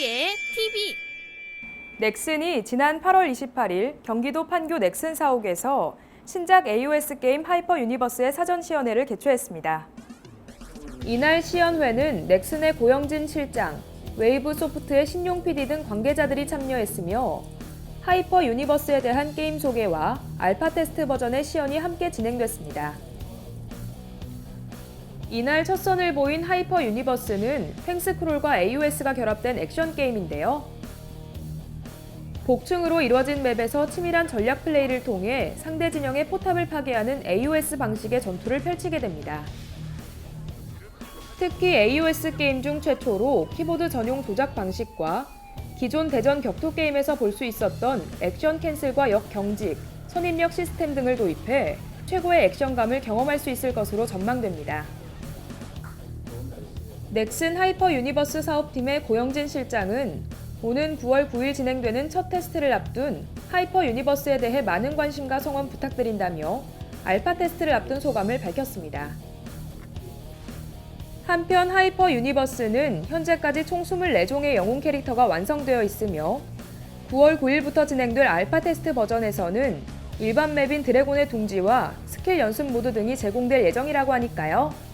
TV의 TV. 넥슨이 지난 8월 28일 경기도 판교 넥슨 사옥에서 신작 AOS 게임 하이퍼 유니버스의 사전 시연회를 개최했습니다. 이날 시연회는 넥슨의 고영진 실장, 웨이브 소프트의 신용 PD 등 관계자들이 참여했으며 하이퍼 유니버스에 대한 게임 소개와 알파 테스트 버전의 시연이 함께 진행됐습니다. 이날 첫 선을 보인 하이퍼 유니버스는 탱스크롤과 AOS가 결합된 액션 게임인데요. 복층으로 이루어진 맵에서 치밀한 전략 플레이를 통해 상대 진영의 포탑을 파괴하는 AOS 방식의 전투를 펼치게 됩니다. 특히 AOS 게임 중 최초로 키보드 전용 조작 방식과 기존 대전 격투 게임에서 볼 수 있었던 액션 캔슬과 역 경직, 선입력 시스템 등을 도입해 최고의 액션감을 경험할 수 있을 것으로 전망됩니다. 넥슨 하이퍼 유니버스 사업팀의 고영진 실장은 오는 9월 9일 진행되는 첫 테스트를 앞둔 하이퍼 유니버스에 대해 많은 관심과 성원 부탁드린다며 알파 테스트를 앞둔 소감을 밝혔습니다. 한편 하이퍼 유니버스는 현재까지 총 24종의 영웅 캐릭터가 완성되어 있으며 9월 9일부터 진행될 알파 테스트 버전에서는 일반 맵인 드래곤의 둥지와 스킬 연습 모드 등이 제공될 예정이라고 하니까요.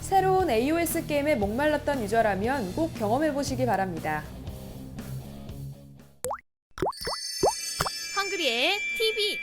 새로운 AOS 게임에 목말랐던 유저라면 꼭 경험해보시기 바랍니다. 헝그리의 TV